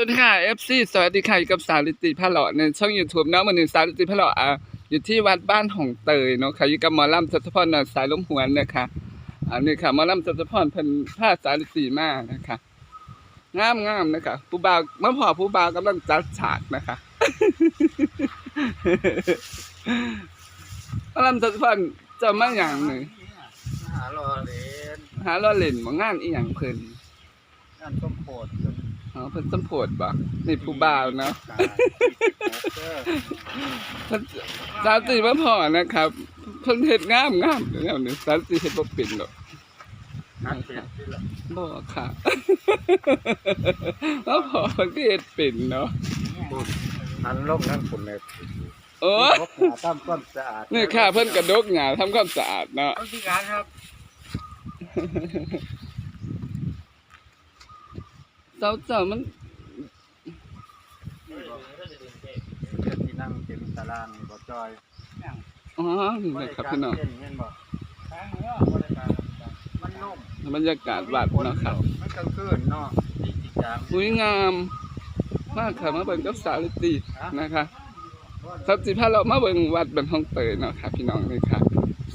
วัสดีค่ะ FC สวัสดีค่ะอยู่กับสาวลิติพะเลาะในช่อง YouTube เนาะวันนี้สาวลิติพะเลาะอะอยู่ที่วัดบ้านของเตยเนาะค่ะอยู่กับหมอลำสัตพรน่ะสายลมหวนนะคะอันนี้ค่ะหมอลำสัตพรเพิ่นพาสาวลิติมานะคะงามงามๆนะคะผู้บ่าวเมื่อพอผู้บ่าวกำลังจัดฉากนะคะหมอลำสัตพรจะมาอย่างหนึ่งหารอเลนหาล้อเล่นบ่งานอีหยังเพิ่น งานต้มโพดจนอ๋อเพิ่นสมโพธิบ่นี่ผู้บ่าวเนาะตายเออเพิ่นสาวตีมาพอนะครับเพิ่นเฮ็ดงามงามเดี๋ยวนี้สาวตีเฮ็ดบ่เป็นหรอกนัดเป็นที่ละบ่ค่ะมาพอเพิ่นก็เฮ็ดเป็นเนาะบุญหันลงนั่นฝุ่นเลยโอ้พบหาตามก้อนสะอาดนี่ค่ะเพิ่นกระดกหญ้าทำความสะอาดเนาะ ต้องพิการครับเจ้าเจ้ามันเพื่อนที่นั่งเต็มตารางนี่บ่จอยอ๋อนี่แหละครับพี่น้องเส้นเห็นบ่มันนุ่มบรรยากาศวัดเนาะครับมันกลางคืนเนาะดีจิจังสวยงามมากค่ะมาเบิ่งกับสาวลิตีนะคะสับสิพาเรามาเบิ่งวัดบันท้องเตยเนาะค่ะพี่น้องนี่ค่ะ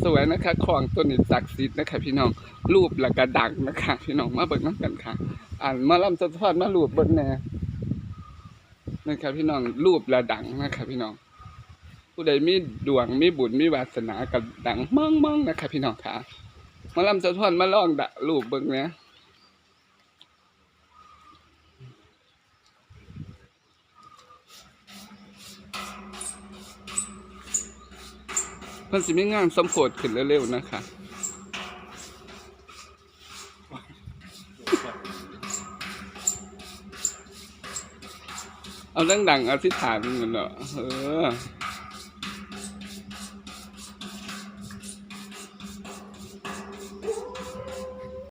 สวยนะคะของตัวนี้ศักดิ์สิทธิ์นะคะพี่น้องรูปแล้วก็ดังนะคะพี่น้องมาเบิ่งน้ำกันค่ะ อ่านมาล่ำสะท้อนมารูปเบิ่งแหน่นะคะพี่น้องรูปและดังนะคะพี่น้อง ผู้ใดมีดวงมีบุญมีวาสนากับดังมั่งๆนะคะพี่น้องค่ะมาล่ำสะท้อนมาล่องดะรูปเบิ่งเนี่ยเพิ่นสิมีงานสมโพธขึ้นเร็วๆนะคะ เอาดังๆอธิษฐานกันเนาะเออ